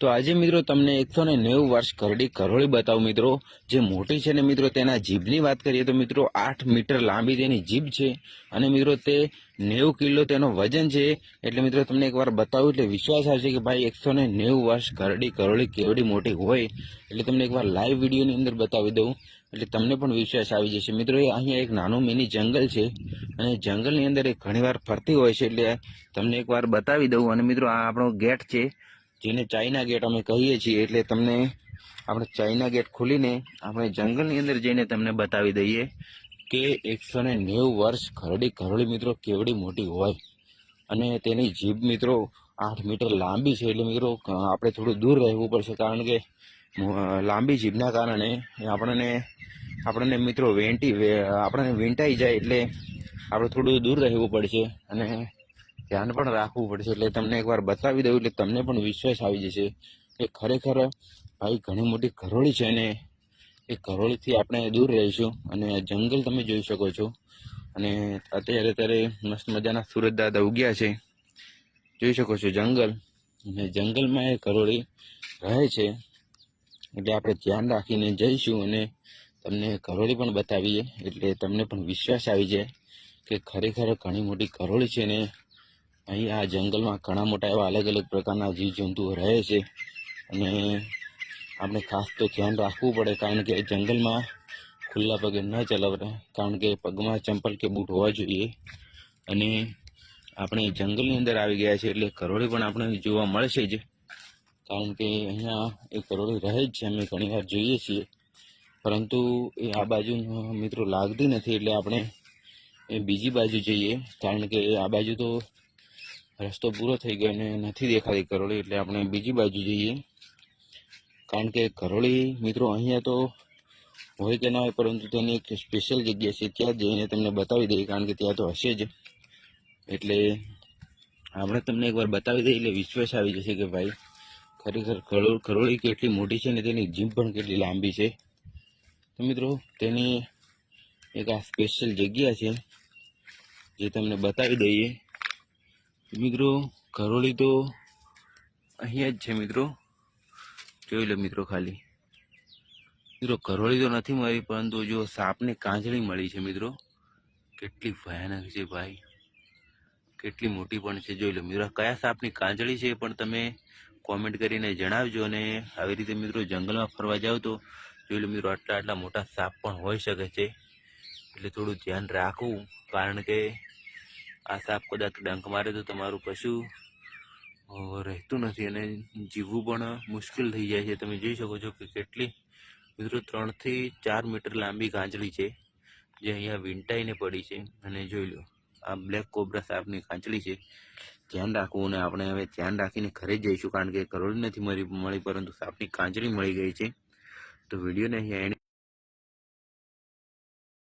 તો આજે મિત્રો તમને એકસો ને નેવું વર્ષ કરડી કરોળી બતાવું મિત્રો. જે મોટી છે ને મિત્રો તેના જીભની વાત કરીએ તો મિત્રો આઠ મીટર લાંબી તેની જીભ છે અને મિત્રો તે નેવું કિલો તેનો વજન છે. એટલે મિત્રો તમને એકવાર બતાવું એટલે વિશ્વાસ આવશે કે ભાઈ એકસો ને નેવું વર્ષ કરડી કરોળી કેવડી મોટી હોય. એટલે તમને એકવાર લાઈવ વિડીયોની અંદર બતાવી દઉં. એટલે તમને પણ વિશ્વાસ આવી જશે. મિત્રો એ અહીંયા એક નાનું મિની જંગલ છે અને જંગલની અંદર એ ઘણીવાર ફરતી હોય છે એટલે તમને એકવાર બતાવી દઉં. અને મિત્રો આ આપણો ગેટ છે. જેને ચાઇના ગેટ અમે કહીએ છીએ એટલે તમને આપણે ચાઇના ગેટ ખોલીને આપણે જંગલની અંદર જઈને તમને બતાવી દઈએ કે એકસો ને નેવું વર્ષ ખરડી ખરડી મિત્રો કેવડી મોટી હોય. અને તેની જીભ મિત્રો આઠ મીટર લાંબી છે એટલે મિત્રો આપણે થોડું દૂર રહેવું પડશે કારણ કે લાંબી જીભના કારણે આપણને આપણને મિત્રો વેંટી આપણને વીંટાઈ જાય એટલે આપણે થોડું દૂર રહેવું પડશે અને ધ્યાન પણ રાખવું પડશે. એટલે તમને એકવાર બતાવી દઉં, એટલે તમને પણ વિશ્વાસ આવી જશે કે ખરેખર ભાઈ ઘણી મોટી કરોળી છે અને એ કરોળીથી આપણે દૂર રહીશું અને જંગલ તમે જોઈ શકો છો. અને અત્યારે અત્યારે મસ્ત મજાના સુરત દાદા ઉગ્યા છે. જોઈ શકો છો જંગલ. અને જંગલમાં એ કરોળી રહે છે. એટલે આપણે ધ્યાન રાખીને જઈશું અને તમને ઘરોળી પણ બતાવીએ. એટલે તમને પણ વિશ્વાસ આવી જાય કે ખરેખર ઘણી મોટી કરોળી છે ને અહીં આ જંગલમાં ઘણા મોટા એવા અલગ અલગ પ્રકારના જીવજંતુઓ રહે છે અને આપણે ખાસ તો ધ્યાન રાખવું પડે કારણ કે જંગલમાં ખુલ્લા પગે ન ચલાવતા, કારણ કે પગમાં ચંપલ કે બૂટ હોવા જોઈએ. અને આપણે જંગલની અંદર આવી ગયા છે એટલે કરોળી પણ આપણે જોવા મળશે જ. કારણ કે અહીંયા એ કરોળી રહે જ છે, અમે ઘણી વાર જોઈએ છીએ. પરંતુ એ આ બાજુ મિત્રો લાગતી નથી એટલે આપણે એ બીજી બાજુ જઈએ. કારણ કે આ બાજુ તો રસ્તો પૂરો થઈ ગયો અને નથી દેખાતી કરોળી, એટલે આપણે બીજી બાજુ જઈએ. કારણ કે કરોળી મિત્રો અહીંયા તો હોય કે ના હોય, પરંતુ તેની એક સ્પેશિયલ જગ્યા છે. ત્યાં જઈને તમને બતાવી દઈએ, કારણ કે ત્યાં તો હશે જ. એટલે આપણે તમને એકવાર બતાવી દઈએ, એટલે વિશ્વાસ આવી જશે કે ભાઈ, ખરેખર કરોળ કેટલી મોટી છે ને તેની જીભ પણ કેટલી લાંબી છે. તો મિત્રો, તેની એક આ સ્પેશિયલ જગ્યા છે, જે તમને બતાવી દઈએ. મિત્રો કરોળી તો અહીંયા જ છે મિત્રો. જોઈ લો મિત્રો ખાલી. મિત્રો કરોળી તો નથી મળી, પરંતુ જો સાપની કાંચળી મળી છે મિત્રો. કેટલી ભયાનક છે ભાઈ. કેટલી મોટી પણ છે. જોઈ લો મિત્રો કયા સાપની કાંજળી છે પણ તમે કોમેન્ટ કરીને જણાવજો અને આવી રીતે મિત્રો જંગલમાં ફરવા જાઓ તો જોઈ લો મિત્રો, આટલા આટલા મોટા સાપ પણ હોઈ શકે છે. એટલે થોડું ધ્યાન રાખવું, કારણ કે આ સાપ કદાચ ડંખ મારે તો તમારું કશું રહેતું નથી અને જીવવું પણ મુશ્કેલ થઈ જાય છે. તમે જોઈ શકો છો કે કેટલી મિત્રો ત્રણથી ચાર મીટર લાંબી કાંચળી છે, જે અહીંયા વીંટાઈને પડી છે. અને જોઈ લો, આ બ્લેક કોબ્રા સાપની કાંચળી છે. ધ્યાન રાખવું અને આપણે હવે ધ્યાન રાખીને ઘરે જઈશું, કારણ કે કરોડ નથી મળી મળી પરંતુ સાપની કાંચળી મળી ગઈ છે. તો વિડીયોને અહીંયા